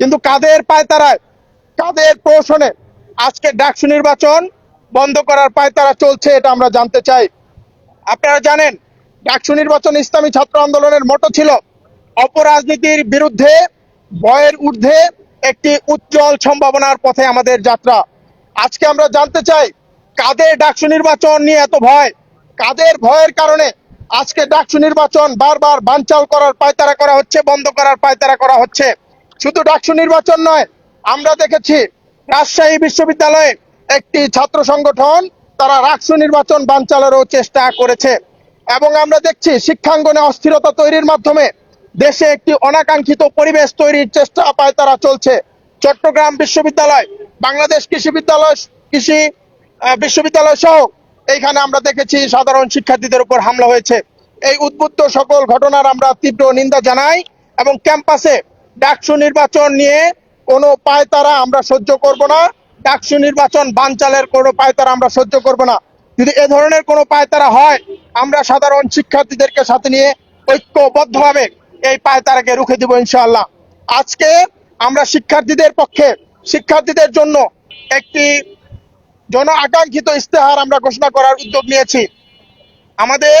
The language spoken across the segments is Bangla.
কিন্তু কাদের পায়তারায় কাদের প্রশনে আজকে ডাকসু নির্বাচন বন্ধ করার পায়তারা চলছে, এটা আমরা জানতে চাই। আপনারা জানেন, ডাকসু নির্বাচন ইসলামী ছাত্র আন্দোলনের মোটো ছিল। অপরাজনীতির বিরুদ্ধে, ভয়ের ঊর্ধ্বে একটি উজ্জ্বল সম্ভাবনার পথে আমাদের যাত্রা। আজকে আমরা জানতে চাই, কাদের ডাকসু নির্বাচন নিয়ে এত ভয়? কাদের ভয়ের কারণে আজকে ডাকসু নির্বাচন বারবার বানচাল করার পায়তারা করা হচ্ছে, বন্ধ করার পায়তারা করা হচ্ছে? শুধু ডাকসু নির্বাচন নয়, আমরা দেখেছি রাজশাহী বিশ্ববিদ্যালয়ে একটি ছাত্র সংগঠন, তারা রাকসু নির্বাচন বানচালেরও চেষ্টা করেছে। এবং আমরা দেখছি শিক্ষাঙ্গনে অস্থিরতা তৈরির মাধ্যমে দেশে একটি অনাকাঙ্ক্ষিত পরিবেশ তৈরির চেষ্টা পায় তারা চলছে। চট্টগ্রাম বিশ্ববিদ্যালয়, বাংলাদেশ কৃষি বিদ্যালয়, কৃষি বিশ্ববিদ্যালয় সহ এইখানে আমরা দেখেছি সাধারণ শিক্ষার্থীদের উপর হামলা হয়েছে। এই উদ্বুদ্ধ সকল ঘটনার আমরা তীব্র নিন্দা জানাই এবং ক্যাম্পাসে ডাকসু নির্বাচন নিয়ে কোনো পায়তারা আমরা সহ্য করব না। ডাকসু নির্বাচন বানচালের কোনো পায়তারা আমরা সহ্য করব না। যদি এ ধরনের কোনো পায়তারা হয়, আমরা সাধারণ শিক্ষার্থীদেরকে সাথে নিয়ে ঐক্যবদ্ধভাবে এই পায়তারাকে রুখে দিব ইনশাআল্লাহ। আজকে আমরা শিক্ষার্থীদের পক্ষে, শিক্ষার্থীদের জন্য একটি জন আকাঙ্ক্ষিত ইস্তেহার আমরা ঘোষণা করার উদ্যোগ নিয়েছি। আমাদের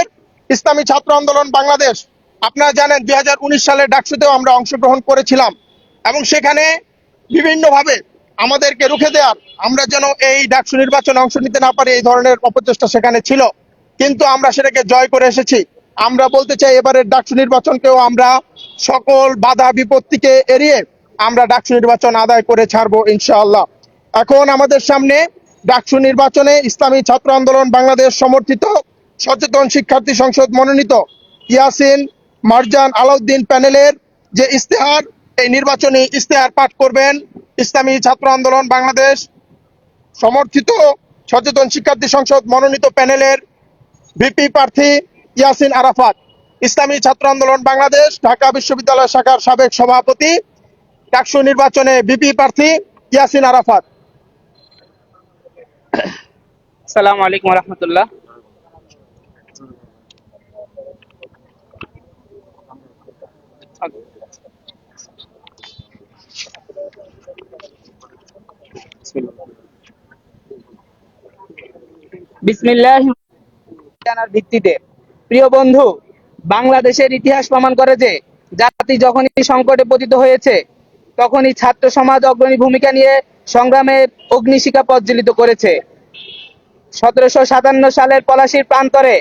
ইসলামী ছাত্র আন্দোলন বাংলাদেশ আপনারা জানেন দুই হাজার উনিশ সালে ডাকসুতেও আমরা অংশগ্রহণ করেছিলাম এবং সেখানে বিভিন্নভাবে আমাদেরকে রুখে দেওয়ার, আমরা যেন এই ডাকসু নির্বাচনে অংশ নিতে না পারি, এই ধরনের অপচেষ্টা সেখানে ছিল। কিন্তু আমরা সেটাকে জয় করে এসেছি। আমরা বলতে চাই এবারের ডাকসু নির্বাচনকেও আমরা সকল বাধা বিপত্তিকে এড়িয়ে আমরা ডাকসু নির্বাচন আদায় করে ছাড়বো ইনশাআল্লাহ। এখন আমাদের সামনে ডাকসু নির্বাচনে ইসলামী ছাত্র আন্দোলন বাংলাদেশ সমর্থিত সচেতন শিক্ষার্থী সংসদ মনোনীত ইয়াসিন মারজান আলাউদ্দিন প্যানেলের যে ইস্তেহার এই নির্বাচনী ইস্তেহার পাঠ করবেন ইসলামী ছাত্র আন্দোলন বাংলাদেশ। সমর্থিত সচেতন শিক্ষার্থী সংসদ মনোনীত প্যানেলের ভিপি প্রার্থী ইয়াসিন আরাফাত। ইসলামী ছাত্র আন্দোলন বাংলাদেশ, ঢাকা বিশ্ববিদ্যালয় শাখার সাবেক সভাপতি, ডাকসু নির্বাচনে ভিপি প্রার্থী ইয়াসিন আরাফাত। আসসালামু আলাইকুম রহমতুল্লাহ। বিসমিল্লাহ জানার ভিত্তিতে। প্রিয় বন্ধু, বাংলাদেশের ইতিহাস প্রমাণ করে যে জাতি যখনই সংকটে পতিত হয়েছে, তখনই ছাত্র সমাজ অগ্রণী ভূমিকা নিয়ে সংগ্রামের অগ্নিশিখা প্রজ্বলিত করেছে। সতেরোশো সাতান্ন সালের পলাশির প্রান্তরে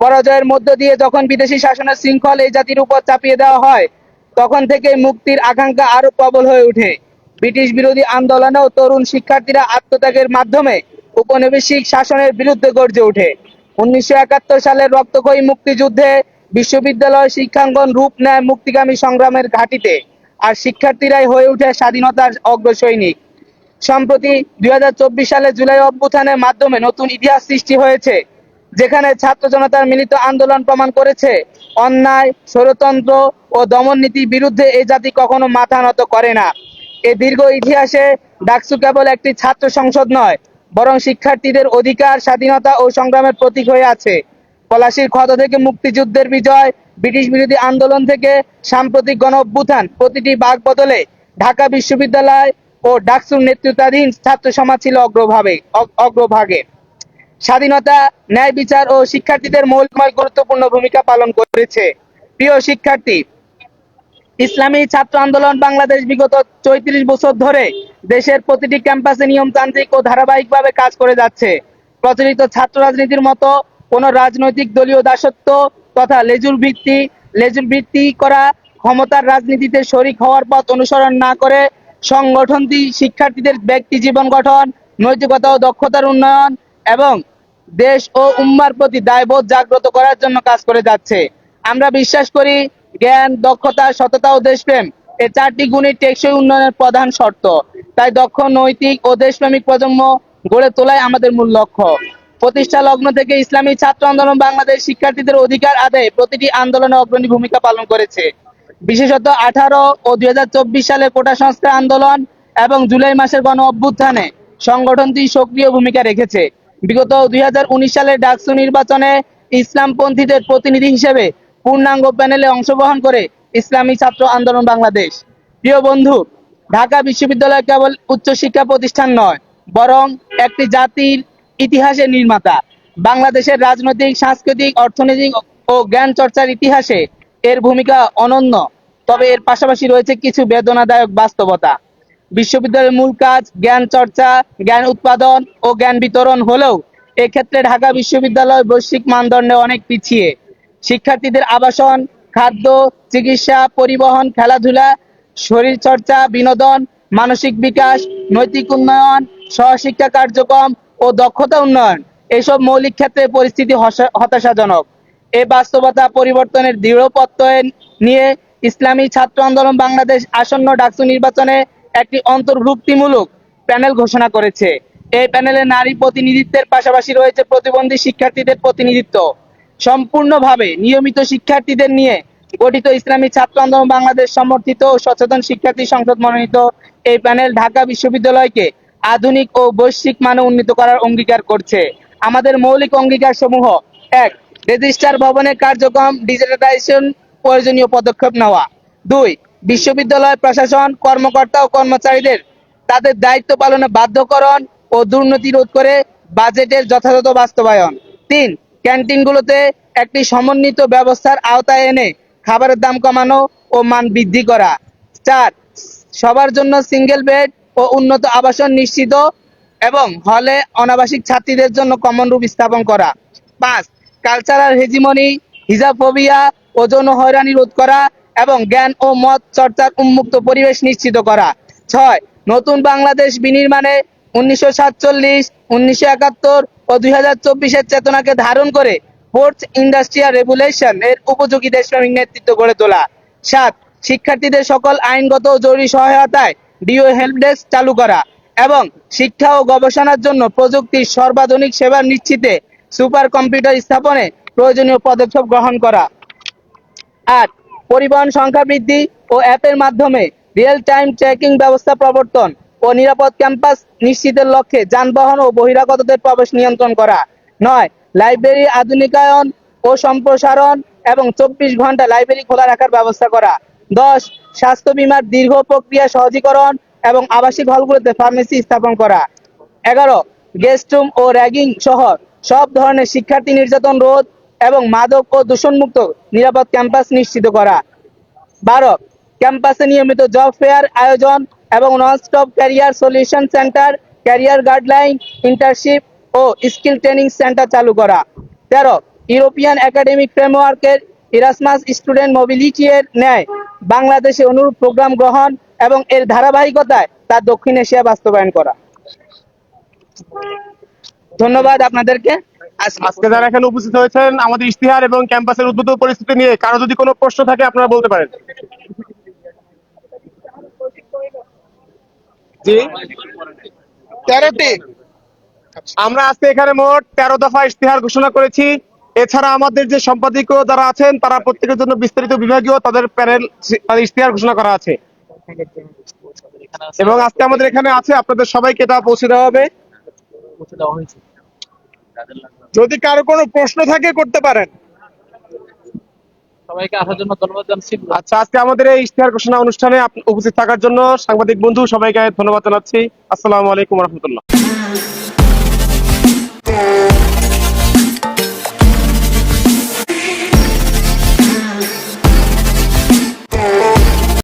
পরাজয়ের মধ্য দিয়ে যখন বিদেশি শাসনের শৃঙ্খল এই জাতির উপর চাপিয়ে দেওয়া হয় তখন থেকে মুক্তির আকাঙ্ক্ষা আরও প্রবল হয়ে ওঠে। ব্রিটিশ বিরোধী আন্দোলনেও তরুণ শিক্ষার্থীরা আত্মত্যাগের মাধ্যমে উপনিবেশিক শাসনের বিরুদ্ধে গর্জে ওঠে। উনিশশো একাত্তর সালের রক্তক্ষয়ী মুক্তিযুদ্ধে বিশ্ববিদ্যালয় শিক্ষাঙ্গন রূপ নেয় মুক্তিগামী সংগ্রামের ঘাঁটিতে আর শিক্ষার্থীরাই হয়ে ওঠে স্বাধীনতার অগ্রসৈনিক। সম্প্রতি দুই হাজার চব্বিশ সালে জুলাই অভ্যুত্থানের মাধ্যমে নতুন ইতিহাস সৃষ্টি হয়েছে। যেখানে ছাত্র জনতার মিলিত আন্দোলন প্রমাণ করেছে, অন্যায় স্বরতন্ত্র ও দমন নীতির বিরুদ্ধে এই জাতি কখনো মাথা নত করে না। এ দীর্ঘ ইতিহাসে ডাকসু কেবল একটি ছাত্র সংসদ নয়, বরং শিক্ষার্থীদের অধিকার, স্বাধীনতা ও সংগ্রামের প্রতীক হয়ে আছে। পলাশির ক্ষত থেকে মুক্তিযুদ্ধের বিজয়, ব্রিটিশ বিরোধী আন্দোলন থেকে সাম্প্রতিক গণ অভ্যুত্থান প্রতিটি বাক বদলে ঢাকা বিশ্ববিদ্যালয় ও ডাকসুর নেতৃত্বাধীন ছাত্র সমাজ ছিল অগ্রভাবে অগ- অগ্রভাগে। স্বাধীনতা, ন্যায় বিচার ও শিক্ষার্থীদের মৌলিকময় গুরুত্বপূর্ণ ভূমিকা পালন করেছে। প্রিয় শিক্ষার্থী, ইসলামী ছাত্র আন্দোলন বাংলাদেশ বিগত চৌত্রিশ বছর ধরে দেশের প্রতিটি ক্যাম্পাসে নিয়মতান্ত্রিক ও ধারাবাহিকভাবে কাজ করে যাচ্ছে। প্রচলিত ছাত্র রাজনীতির মতো কোন রাজনৈতিক দলীয় দাসত্ব তথা লেজুর ভিত্তি লেজুর ভিত্তি করা ক্ষমতার রাজনীতিতে শরিক হওয়ার পথ অনুসরণ না করে সংগঠনটি শিক্ষার্থীদের ব্যক্তি জীবন গঠন, নৈতিকতা ও দক্ষতার উন্নয়ন এবং দেশ ও উম্মার প্রতি দায়বোধ জাগ্রত করার জন্য কাজ করে যাচ্ছে। আমরা বিশ্বাস করি, জ্ঞান, দক্ষতা, সততা ও দেশপ্রেম এই চারটি গুণই টেকসই উন্নয়নের প্রধান শর্ত। তাই দক্ষ, নৈতিক ও দেশপ্রেমিক প্রজন্ম গড়ে তোলাই আমাদের মূল লক্ষ্য। প্রতিষ্ঠা লগ্ন থেকে ইসলামী ছাত্র আন্দোলন বাংলাদেশ শিক্ষার্থীদের অধিকার আদায়ে প্রতিটি আন্দোলনে অগ্রণী ভূমিকা পালন করেছে। বিশেষত আঠারো ও দুই হাজার চব্বিশ সালের কোটা সংস্কার আন্দোলন এবং জুলাই মাসের গণ অভ্যুত্থানে সংগঠনটি সক্রিয় ভূমিকা রেখেছে। বিগত দুই সালের ডাকসু নির্বাচনে ইসলামপন্থীদের প্রতিনিধি হিসেবে পূর্ণাঙ্গ প্যানেলে অংশগ্রহণ করে ইসলামী ছাত্র আন্দোলন বাংলাদেশ। প্রিয় বন্ধু, ঢাকা বিশ্ববিদ্যালয় কেবল উচ্চশিক্ষা প্রতিষ্ঠান নয়, বরং একটি জাতির ইতিহাসের নির্মাতা। বাংলাদেশের রাজনৈতিক, সাংস্কৃতিক, অর্থনৈতিক ও জ্ঞান চর্চার ইতিহাসে এর ভূমিকা অনন্য, তবে এর পাশাপাশি রয়েছে কিছু বেদনাদায়ক বাস্তবতা। বিশ্ববিদ্যালয়ের মূল কাজ জ্ঞান চর্চা, জ্ঞান উৎপাদন ও জ্ঞান বিতরণ হলেও এক্ষেত্রে ঢাকা বিশ্ববিদ্যালয় বৈশ্বিক মানদণ্ডে অনেক পিছিয়ে। শিক্ষার্থীদের আবাসন, খাদ্য, চিকিৎসা, পরিবহন, খেলাধুলা শরীরচর্চা বিনোদন, মানসিক বিকাশ, নৈতিক উন্নয়ন, সহশিক্ষা কার্যক্রম ও দক্ষতা উন্নয়ন এসব মৌলিক ক্ষেত্রে পরিস্থিতি হতাশাজনক। এই বাস্তবতা পরিবর্তনের দৃঢ় নিয়ে ইসলামী ছাত্র আন্দোলন বাংলাদেশ আসন্ন ডাকসু নির্বাচনে একটি অন্তর্ভুক্তিমূলক প্যানেল ঘোষণা করেছে। এই প্যানেলে নারী প্রতিনিধিত্বের পাশাপাশি রয়েছে প্রতিবন্ধী শিক্ষার্থীদের প্রতিনিধিত্ব। সম্পূর্ণভাবে নিয়মিত শিক্ষার্থীদের নিয়ে গঠিত ইসলামী ছাত্র আন্দোলন বাংলাদেশ সমর্থিত ও সচেতন শিক্ষার্থী সংসদ মনোনীত এই প্যানেল ঢাকা বিশ্ববিদ্যালয়কে আধুনিক ও বৈশ্বিক মানে উন্নীত করার অঙ্গীকার করছে। আমাদের মৌলিক অঙ্গীকার সমূহ এক রেজিস্ট্রার ভবনের কার্যক্রম ডিজিটালাইজেশন প্রয়োজনীয় পদক্ষেপ নেওয়া। দুই বিশ্ববিদ্যালয় প্রশাসন, কর্মকর্তা ও কর্মচারীদের তাদের দায়িত্ব পালনে বাধ্যকরণ ও দুর্নীতি রোধ করে বাজেটের যথাযথ বাস্তবায়ন। তিন, ক্যান্টিনগুলোতে একটি সমন্বিত ব্যবস্থার আওতায় এনে খাবারের দাম কমানো ও মান বৃদ্ধি করা। চার, সবার জন্য সিঙ্গেল বেড ও উন্নত আবাসন নিশ্চিত এবং হলে অনাবাসিক ছাত্রীদের জন্য কমন রুম স্থাপন করা। পাঁচ কালচারাল হেজিমনি হিজাফোবিয়া ও যৌন হয়রানি রোধ করা এবং জ্ঞান ও মত চর্চার উন্মুক্ত পরিবেশ নিশ্চিত করা। ছয়, নতুন বাংলাদেশ বিনির্মাণে উনিশশো সাতচল্লিশ, উনিশশো একাত্তর ও দুই হাজার চব্বিশের চেতনাকে ধারণ করে ফোর্থ ইন্ডাস্ট্রিয়াল রেগুলেশন এর উপযোগী দেশপ্রেমিক নেতৃত্ব গড়ে তোলা। সাত, শিক্ষার্থীদের সকল আইনগত জরুরি সহায়তায় ডিও হেল্প ডেস্ক চালু করা এবং শিক্ষা ও গবেষণার জন্য প্রযুক্তির সর্বাধুনিক সেবা নিশ্চিতে সুপার কম্পিউটার স্থাপনে প্রয়োজনীয় পদক্ষেপ গ্রহণ করা। আট পরিবহন সংখ্যা বৃদ্ধি ও অ্যাপের মাধ্যমে রিয়েল টাইম ট্র্যাকিং ব্যবস্থা প্রবর্তন ও নিরাপদ ক্যাম্পাস নিশ্চিতের লক্ষ্যে যানবাহন ও বহিরাগতদের প্রবেশ নিয়ন্ত্রণ করা। নয় লাইব্রেরি আধুনিকায়ন ও সম্প্রসারণ এবং চব্বিশ ঘণ্টা লাইব্রেরি খোলা রাখার ব্যবস্থা করা। দশ, স্বাস্থ্য বীমার দীর্ঘ প্রক্রিয়া সহজীকরণ এবং আবাসিক হলগুলোতে ফার্মেসি স্থাপন করা। এগারো গেস্ট রুম ও র্যাগিং সহ সব ধরনের শিক্ষার্থী নির্যাতন রোধ এবং মাদক ও দূষণমুক্ত নিরাপদ ক্যাম্পাস নিশ্চিত করা। বারো, ক্যাম্পাসে নিয়মিত জব ফেয়ার আয়োজন এবং non stop career solution centre career guideline internship ও স্কিল ট্রেনিং সেন্টার চালু করা। তেরো ইউরোপিয়ান একাডেমিক ফ্রেমওয়ার্কের ইরাসমাস স্টুডেন্ট মোবিলিটি এর ন্যায় বাংলাদেশে অনুরূপ প্রোগ্রাম গ্রহণ এবং এর ধারাবাহিকতায় তা দক্ষিণ এশিয়া বাস্তবায়ন করা। ধন্যবাদ আপনাদেরকে। আজকে যারা এখানে উপস্থিত হয়েছেন আমাদের ইশতিহার এবং ক্যাম্পাসের উদ্ভূত পরিস্থিতি নিয়ে কারও যদি কোনো প্রশ্ন থাকে আপনারা বলতে পারেন। জি। তেরোটি। আমরা আজকে এখানে মোট তেরো দফা ইশতিহার ঘোষণা করেছি। এছাড়া আমাদের যে সম্পাদকীয় যারা আছেন তারা প্রত্যেকের জন্য বিস্তারিত বিভাগীয় তাদের প্যানেল তাদের ইশতিহার ঘোষণা করা আছে। এবং আজকে আমাদের এখানে আছে আপনাদের সবাইকে এটা পৌঁছে দেওয়া হবে। যদি কারও কোনো প্রশ্ন থাকে করতে পারেন। সবাইকে আসার জন্য ধন্যবাদ জানাচ্ছি। আচ্ছা আজকে আমাদের এই ইশতেহার ঘোষণা অনুষ্ঠানে উপস্থিত থাকার জন্য সাংবাদিক বন্ধু সবাইকে ধন্যবাদ জানাচ্ছি। আসসালামু আলাইকুম রহমতুল্লাহ।